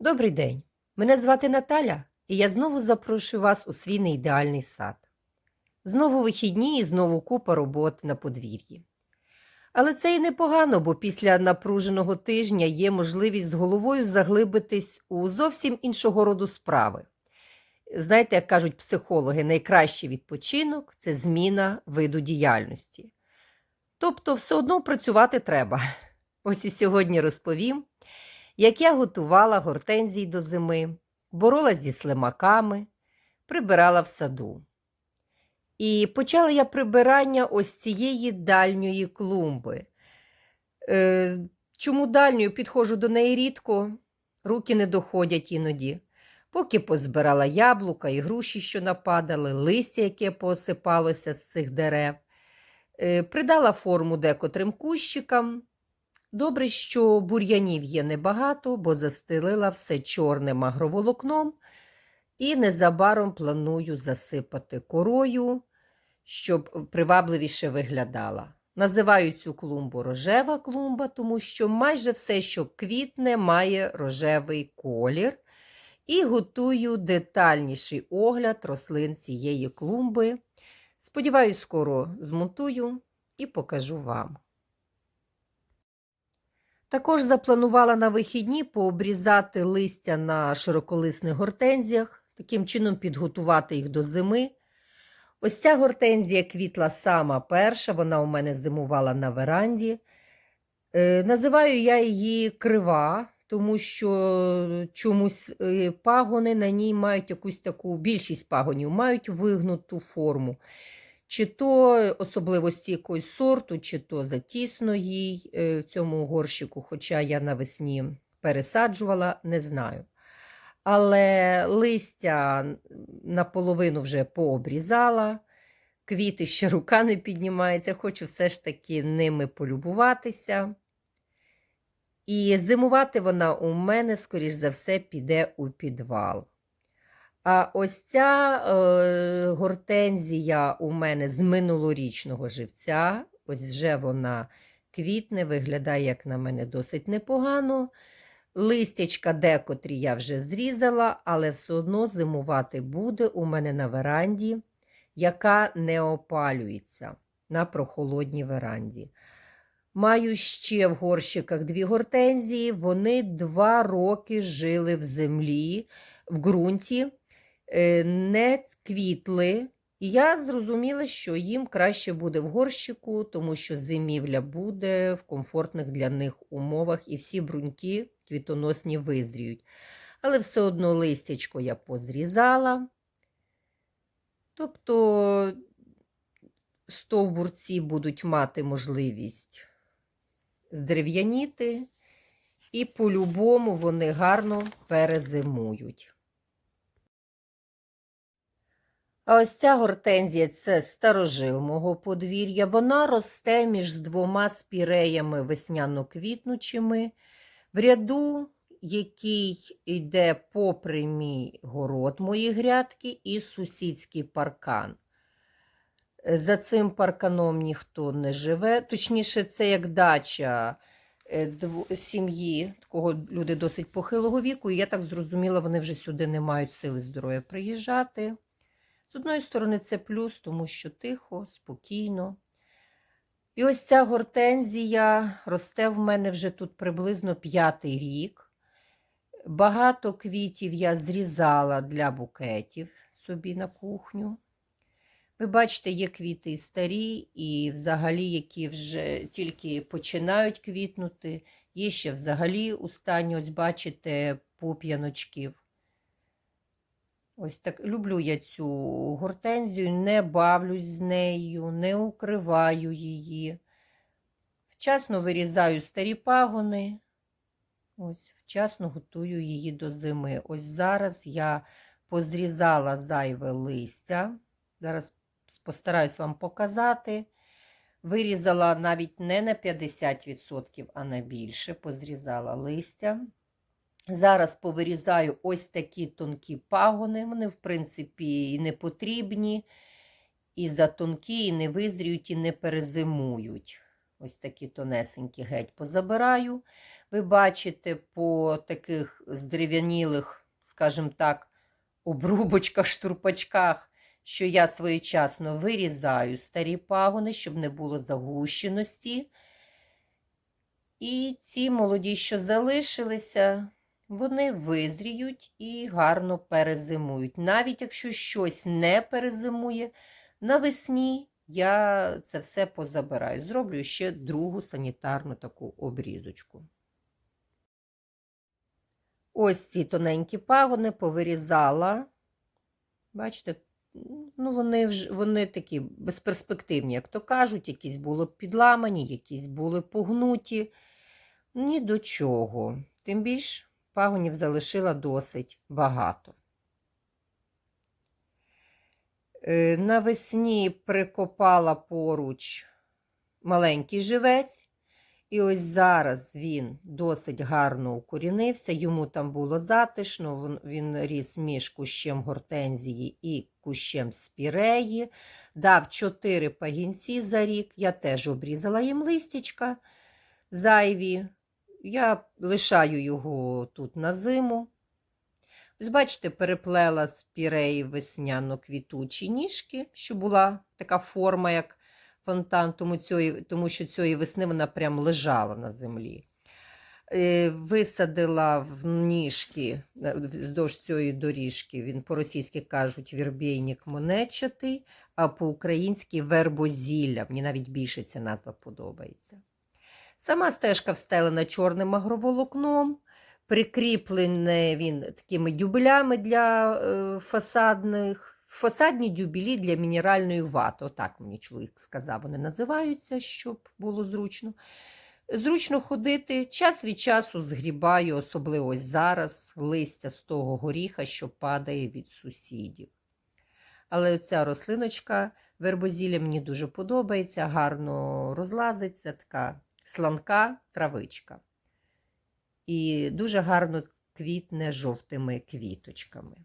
Добрий день! Мене звати Наталя, і я знову запрошую вас у свій неідеальний сад. Знову вихідні і знову купа роботи на подвір'ї. Але це і непогано, бо після напруженого тижня є можливість з головою заглибитись у зовсім іншого роду справи. Знаєте, як кажуть психологи, найкращий відпочинок це зміна виду діяльності. Тобто, все одно працювати треба. Ось і сьогодні розповім, як я готувала гортензії до зими, боролась зі слимаками, прибирала в саду. І почала я прибирання ось цієї дальньої клумби. Е, чому дальньою підходжу до неї рідко, руки не доходять іноді. Поки позбирала яблука і груші, що нападали, листя, яке поосипалося з цих дерев, е, придала форму декотрим кущикам. Добре, що бур'янів є небагато, бо застелила все чорним агроволокном і незабаром планую засипати корою, щоб привабливіше виглядала. Називаю цю клумбу рожева клумба, тому що майже все, що квітне, має рожевий колір. І готую детальніший огляд рослин цієї клумби. Сподіваюсь, скоро змонтую і покажу вам. Також запланувала на вихідні пообрізати листя на широколисних гортензіях, таким чином підготувати їх до зими. Ось ця гортензія квітла сама перша, вона у мене зимувала на веранді. Е, називаю я її крива, тому що чомусь е, пагони на ній мають якусь таку більшість пагонів, мають вигнуту форму. Чи то особливості якогось сорту, чи то затісно їй е, в цьому горщику, хоча я навесні пересаджувала, не знаю. Але листя наполовину вже пообрізала, квіти ще рука не піднімається, хочу все ж таки ними полюбуватися. І зимувати вона у мене, скоріш за все, піде у підвал. А ось ця е, гортензія у мене з минулорічного живця. Ось вже вона квітне, виглядає, як на мене, досить непогано. Листячка декотрі я вже зрізала, але все одно зимувати буде у мене на веранді, яка не опалюється на прохолодній веранді. Маю ще в горщиках дві гортензії, вони два роки жили в землі, в ґрунті. Е, не квітли, і я зрозуміла, що їм краще буде в горщику, тому що зимівля буде в комфортних для них умовах, і всі бруньки квітоносні визріють. Але все одно листячко я позрізала. Тобто стовбурці будуть мати можливість здерев'яніти, і по-любому вони гарно перезимують. Ось ця гортензія це старожил мого подвір'я. Вона росте між двома спіреями весняно-квітнучими, в ряду, який йде попри мій город мої грядки, і сусідський паркан. За цим парканом ніхто не живе, точніше, це як дача е, сім'ї, такого люди досить похилого віку, і я так зрозуміла, вони вже сюди не мають сили здоров'я приїжджати. З одної сторони, це плюс, тому що тихо, спокійно. І ось ця гортензія росте в мене вже тут приблизно п'ятий рік. Багато квітів я зрізала для букетів собі на кухню. Ви бачите, є квіти і старі, і взагалі, які вже тільки починають квітнути. Є ще взагалі у стані, ось бачите, пуп'яночків. Ось так люблю я цю гортензію, не бавлюсь з нею, не укриваю її. Вчасно вирізаю старі пагони, ось вчасно готую її до зими. Ось зараз я позрізала зайве листя. Зараз постараюсь вам показати. Вирізала навіть не на 50%, а на більше, позрізала листя. Зараз повирізаю ось такі тонкі пагони. Вони, в принципі, і не потрібні, і затонкі, і не визріють, і не перезимують. Ось такі тонесенькі геть позабираю. Ви бачите по таких здерев'янілих, скажімо так, обрубочках, штурпачках, що я своєчасно вирізаю старі пагони, щоб не було загущеності. І ці молоді, що залишилися, вони визріють і гарно перезимують. Навіть якщо щось не перезимує, навесні я це все позабираю. Зроблю ще другу санітарну таку обрізочку. Ось ці тоненькі пагони повирізала. Бачите, ну вони, вже, вони такі безперспективні, як то кажуть, якісь були підламані, якісь були погнуті. Ні до чого. Тим більш пагонів залишила досить багато. Е, Навесні прикопала поруч маленький живець, і ось зараз він досить гарно укорінився, йому там було затишно, він, ріс між кущем гортензії і кущем спіреї, дав чотири пагінці за рік, я теж обрізала їм листячка зайві. Я лишаю його тут на зиму. Ось, бачите, переплела з піреї весняно-квітучі ніжки, що була така форма, як фонтан, тому, цієї, тому що цієї весни вона прям лежала на землі. Е, Висадила в ніжки е, вздовж цієї доріжки, він по-російськи кажуть вірбійник монечатий, а по-українськи вербозілля. Мені навіть більше ця назва подобається. Сама стежка встелена чорним агроволокном, прикріплений він такими дюбелями для е, фасадних, фасадні дюбелі для мінеральної вати. Отак мені чоловік сказав, вони називаються, щоб було зручно. Зручно ходити, час від часу згрібаю, особливо ось зараз, листя з того горіха, що падає від сусідів. Але ця рослиночка вербозілля мені дуже подобається, гарно розлазиться, така сланка травичка. І дуже гарно квітне жовтими квіточками.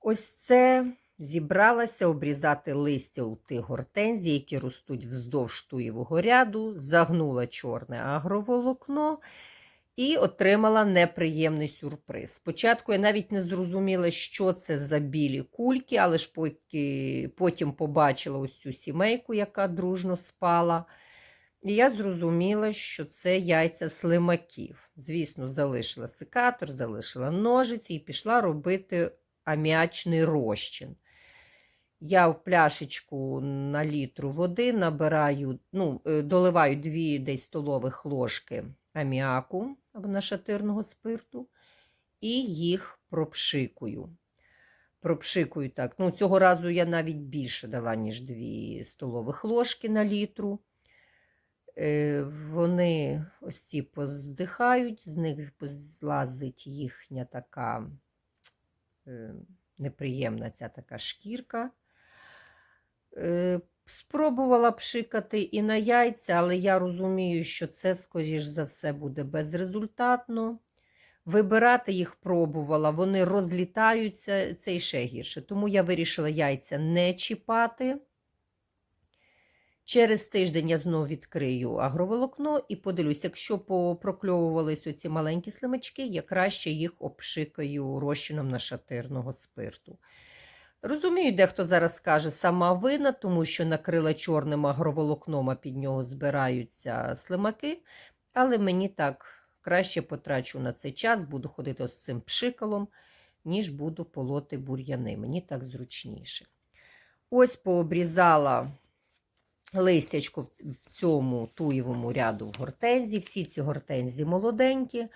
Ось це зібралася обрізати листя у тих гортензій, які ростуть вздовж туєвого ряду, загнула чорне агроволокно і отримала неприємний сюрприз. Спочатку я навіть не зрозуміла, що це за білі кульки, але ж потім побачила ось цю сімейку, яка дружно спала. І я зрозуміла, що це яйця слимаків. Звісно, залишила секатор, залишила ножиці і пішла робити аміачний розчин. Я в пляшечку на літру води набираю, ну, е, доливаю 2 десь столових ложки аміаку або нашатирного спирту і їх пропшикую. Пропшикую так. Ну, Цього разу я навіть більше дала, ніж 2 столових ложки на літру. Е, Вони ось ці поздихають, з них злазить їхня така е, неприємна ця така шкірка. Спробувала пшикати і на яйця, але я розумію, що це, скоріш за все, буде безрезультатно. Вибирати їх пробувала, вони розлітаються, це і ще гірше. Тому я вирішила яйця не чіпати. Через тиждень я знову відкрию агроволокно і подивлюсь, якщо попрокльовувались оці маленькі слимачки, я краще їх обшикаю розчином нашатирного спирту. Розумію, дехто зараз скаже сама вина, тому що накрила чорним агроволокном, а під нього збираються слимаки, але мені так краще потрачу на цей час, буду ходити з цим пшикалом, ніж буду полоти бур'яни. Мені так зручніше. Ось пообрізала листячко в цьому туєвому ряду гортензії. Всі ці гортензії молоденькі.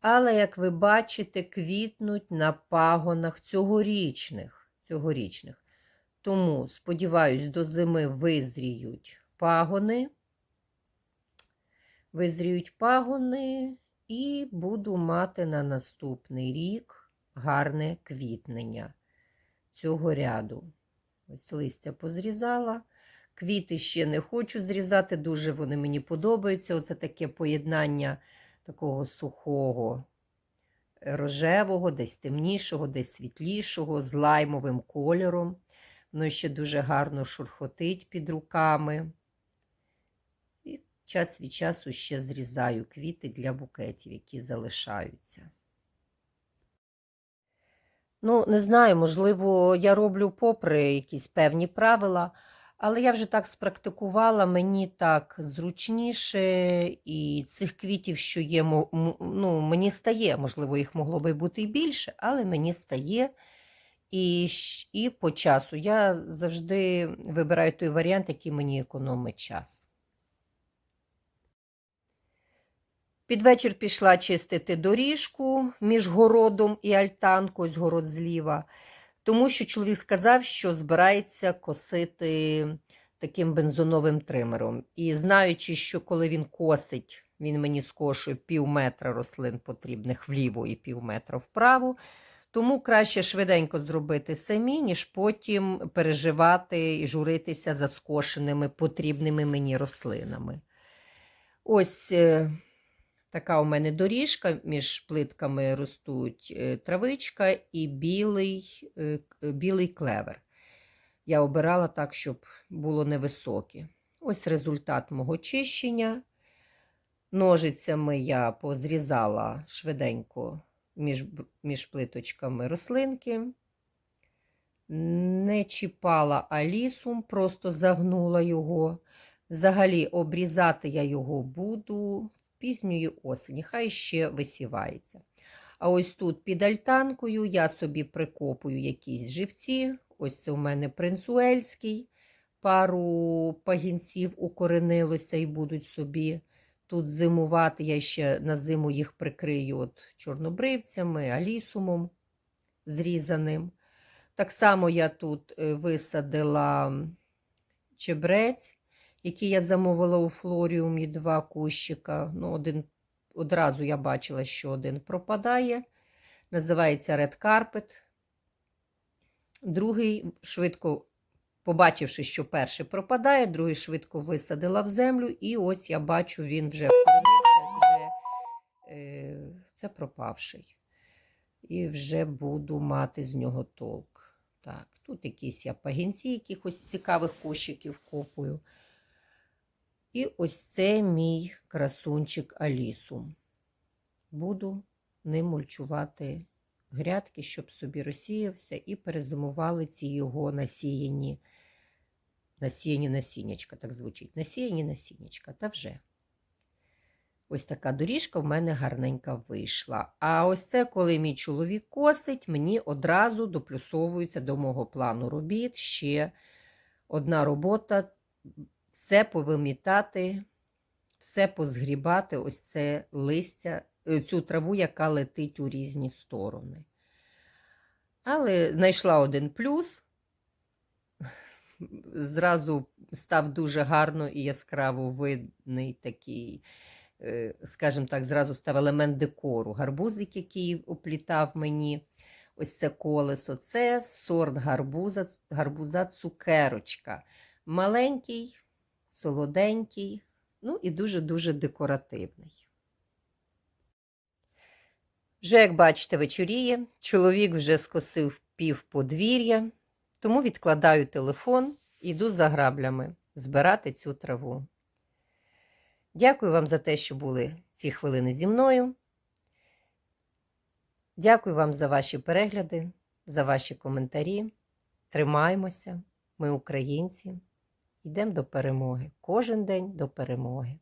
Але, як ви бачите, квітнуть на пагонах цьогорічних. Цьогорічних. Тому, сподіваюсь, до зими визріють пагони. Визріють пагони, і буду мати на наступний рік гарне квітнення цього ряду. Ось листя позрізала. Квіти ще не хочу зрізати, дуже вони мені подобаються. Оце таке поєднання такого сухого, рожевого, десь темнішого, десь світлішого, з лаймовим кольором. Воно ще дуже гарно шурхотить під руками. І час від часу ще зрізаю квіти для букетів, які залишаються. Ну, не знаю, можливо, я роблю попри якісь певні правила, але я вже так спрактикувала, мені так зручніше, і цих квітів, що є, ну, мені стає, можливо, їх могло би бути і більше, але мені стає. І, і по часу я завжди вибираю той варіант, який мені економить час. Під вечір пішла чистити доріжку між городом і альтанкою, ось город зліва, тому що чоловік сказав, що збирається косити таким бензоновим тримером. І знаючи, що коли він косить, він мені скошує пів метра рослин потрібних вліво і пів метра вправо. Тому краще швиденько зробити самі, ніж потім переживати і журитися за скошеними потрібними мені рослинами. Ось е, така у мене доріжка, між плитками ростуть е, травичка і білий, е, білий клевер. Я обирала так, щоб було невисоке. Ось результат мого чищення. Ножицями я позрізала швиденько між, між плиточками рослинки. Не чіпала алісум, просто загнула його. Взагалі, обрізати я його буду пізньої осені, хай ще висівається. А ось тут під альтанкою я собі прикопую якісь живці. Ось це у мене принцуельський. Пару пагінців укоренилося і будуть собі тут зимувати. Я ще на зиму їх прикрию от чорнобривцями, алісумом зрізаним. Так само я тут е, висадила чебрець, який я замовила у флоріумі два кущика. Ну, один, одразу я бачила, що один пропадає. Називається Red Carpet. Другий швидко, побачивши, що перший пропадає, другий швидко висадила в землю, і ось я бачу, він вже вкоренився, вже е, це пропавший. І вже буду мати з нього толк. Так, тут якісь я пагінці, якихось цікавих кущиків копую. І ось це мій красунчик Алісум. Буду ним мульчувати грядки, щоб собі розсіявся, і перезимували ці його насіяні, насіяні насіннячка, так звучить. Насіяні насіннячка, та вже. Ось така доріжка в мене гарненька вийшла. А ось це, коли мій чоловік косить, мені одразу доплюсовується до мого плану робіт ще одна робота. Все повимітати, все позгрібати, ось це листя, е, цю траву, яка летить у різні сторони. Але знайшла один плюс. Зразу став дуже гарно і яскраво видний такий, е, скажімо так, зразу став елемент декору. Гарбузик, який оплітав мені. Ось це колесо. Це сорт гарбуза, гарбуза цукерочка. Маленький, солоденький, ну і дуже-дуже декоративний. Вже, як бачите, вечоріє, чоловік вже скосив пів подвір'я, тому відкладаю телефон і йду за граблями збирати цю траву. Дякую вам за те, що були ці хвилини зі мною. Дякую вам за ваші перегляди, за ваші коментарі. Тримаємося, ми українці. Йдемо до перемоги. Кожен день до перемоги.